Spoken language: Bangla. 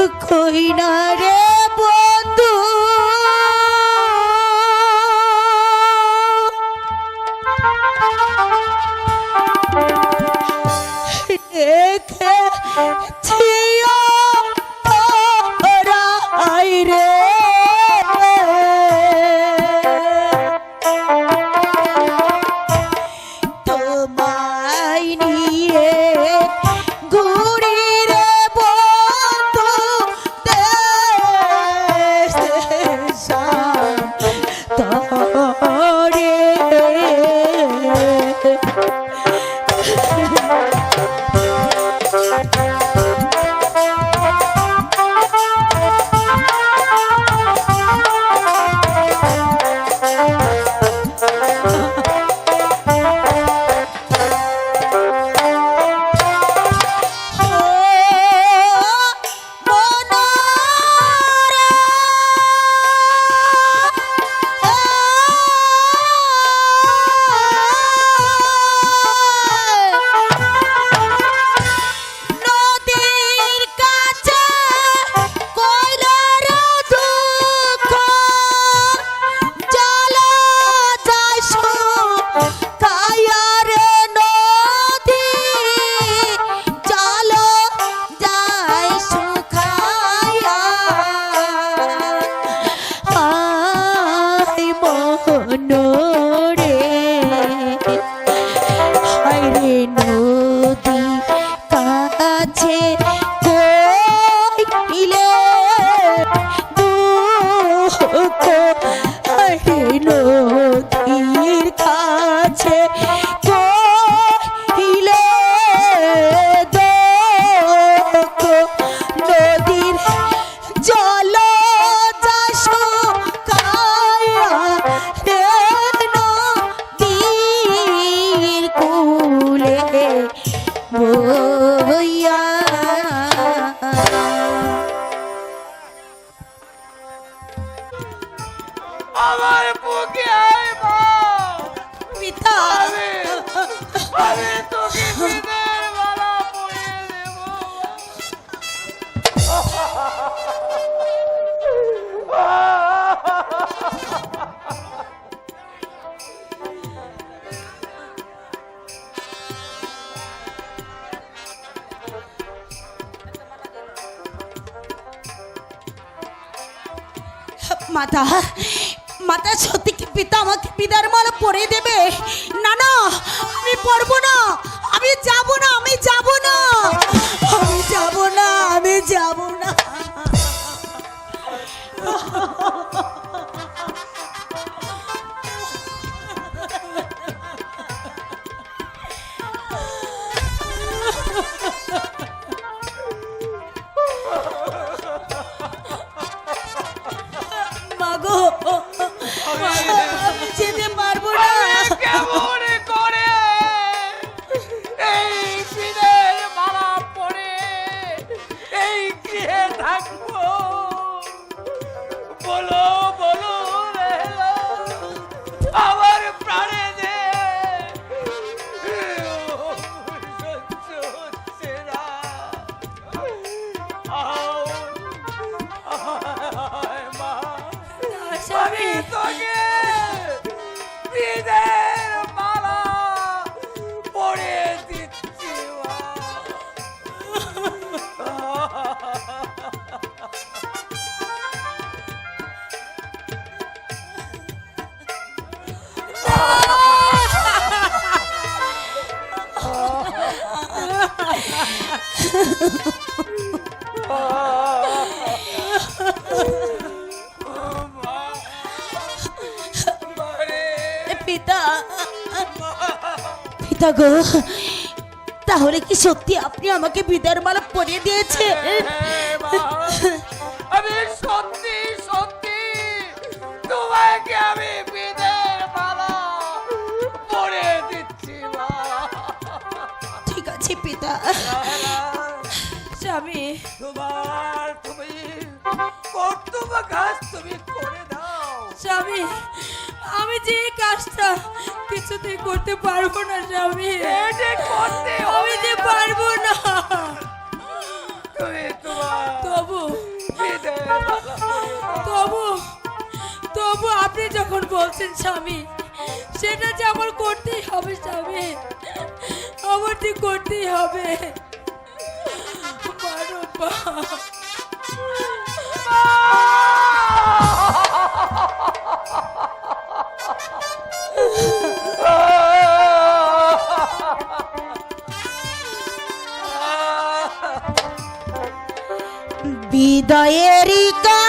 কই না রে বন্ধু? রেখেছিও মনরে হায়রে নদী কাছে কইলে দুঃখ হায়রে নদীর কাছে আমার বুকে আয় মা পিতা। আমি আমি তোকে বিদের মালা পরিয়ে দেব। মাতা মাতা সত্যি কি পিতা আমাকে পিতার মালা পরে দেবে। না না, আমি পরবো না, আমি যাব না। আমি তোকে বিদের মালা পরিয়ে দিচ্ছি পিতা। পিতা গো তাহলে কি সত্যি আপনি আমাকে বিদার মালা পরিয়ে দিয়েছে হ্যাঁ, মা। আমি সত্যি সত্যি তোমাকে আমি বিদের মালা পরিয়ে দিচ্ছি ঠিক আছে পিতা। স্বামী। তোমার তুমি কর্তব্য কাজ তুমি করে দাও। স্বামী আমি যে কাজটা কিছুতেই করতে পারব না স্বামী। করতে আমি যে পারব না। তবু তবু তবু আপনি যখন বলছেন স্বামী সেটা যে আমার করতেই হবে স্বামী আমার ঠিক করতেই হবে। মারো হৃদয়েরই